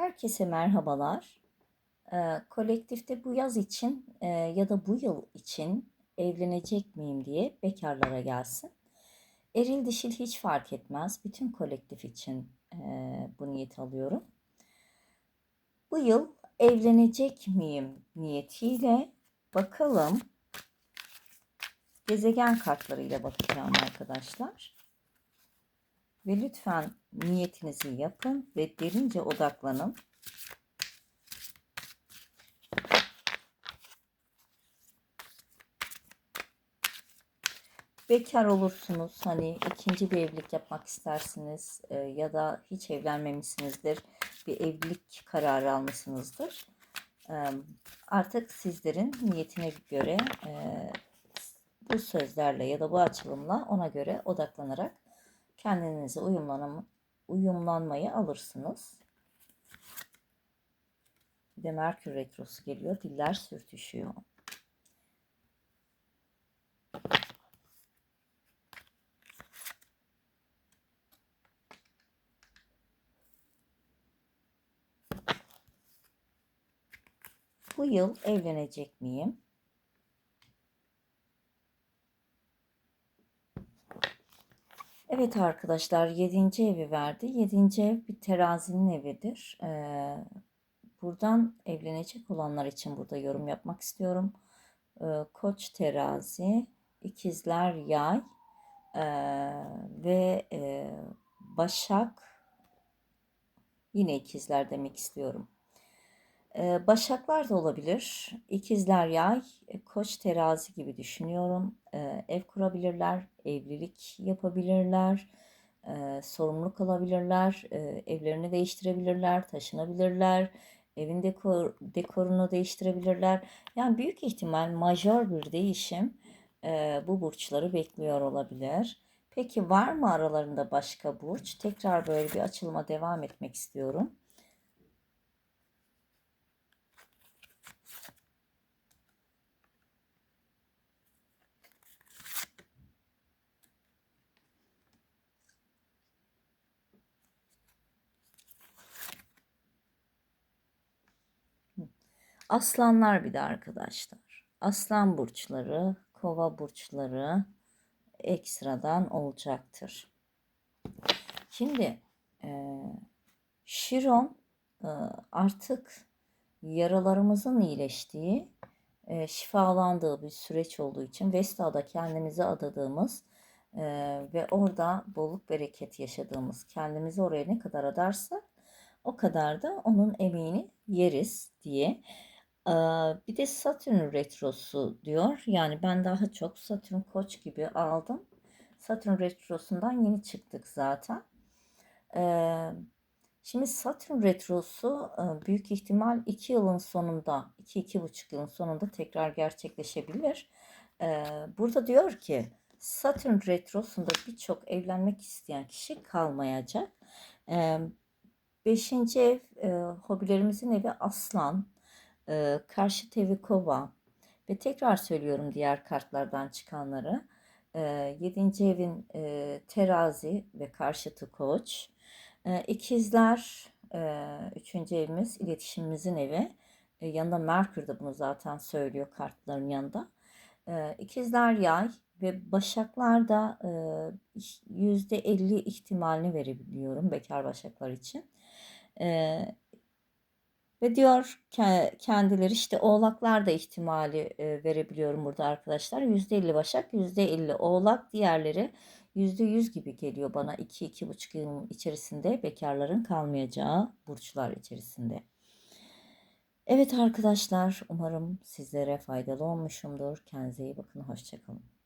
Herkese merhabalar. Eee, kolektifte bu yaz için eee, ya da bu yıl için evlenecek miyim diye bekarlara gelsin. Eril dişil hiç fark etmez. Bütün kolektif için eee, bu niyet alıyorum. Bu yıl evlenecek miyim niyetiyle bakalım. Gezegen kartlarıyla bakacağım arkadaşlar. Ve lütfen niyetinizi yapın ve derince odaklanın. Bekar olursunuz, hani ikinci bir evlilik yapmak istersiniz e, ya da hiç evlenmemişsinizdir, bir evlilik kararı almışsınızdır. E, artık sizlerin niyetine göre e, bu sözlerle ya da bu açılımla ona göre odaklanarak kendinize uyumlanmayı alırsınız. Bir de Merkür Retrosu geliyor. Diller sürtüşüyor. Bu yıl evlenecek miyim? Evet arkadaşlar 7. evi verdi. 7. ev bir terazinin evidir. Ee, buradan evlenecek olanlar için burada yorum yapmak istiyorum. Ee, Koç terazi, ikizler yay ee, ve e, başak yine ikizler demek istiyorum. Başaklar da olabilir. İkizler yay, e, koç terazi gibi düşünüyorum. Ev kurabilirler, evlilik yapabilirler, sorumluluk alabilirler, evlerini değiştirebilirler, taşınabilirler, evin dekor, dekorunu değiştirebilirler. Yani büyük ihtimal majör bir değişim bu burçları bekliyor olabilir. Peki var mı aralarında başka burç? Tekrar böyle bir açılıma devam etmek istiyorum. Aslanlar bir de arkadaşlar. Aslan burçları, kova burçları ekstradan olacaktır. Şimdi e, Şiron e, artık yaralarımızın iyileştiği, e, şifalandığı bir süreç olduğu için Vesta'da kendimize adadığımız e, ve orada bolluk bereket yaşadığımız, kendimizi oraya ne kadar adarsak o kadar da onun emeğini yeriz diye bir de Satürn retrosu diyor. Yani ben daha çok Satürn koç gibi aldım. Satürn retrosundan yeni çıktık zaten. Şimdi Satürn retrosu büyük ihtimal 2 yılın sonunda, 2-2,5 yılın sonunda tekrar gerçekleşebilir. Burada diyor ki Satürn retrosunda birçok evlenmek isteyen kişi kalmayacak. Beşinci ev, hobilerimizin evi Aslan e, karşı tevi kova ve tekrar söylüyorum diğer kartlardan çıkanları. E, yedinci evin e, terazi ve karşıtı koç. E, ikizler e, üçüncü evimiz iletişimimizin evi. E, yanında Merkür de bunu zaten söylüyor kartların yanında. E, ikizler yay ve başaklar da yüzde 50 ihtimalini verebiliyorum bekar başaklar için. E, ve diyor kendileri işte oğlaklar da ihtimali e, verebiliyorum burada arkadaşlar. %50 Başak, %50 Oğlak, diğerleri %100 gibi geliyor bana 2-2,5 yılın içerisinde bekarların kalmayacağı burçlar içerisinde. Evet arkadaşlar umarım sizlere faydalı olmuşumdur. Kendinize iyi bakın. Hoşçakalın.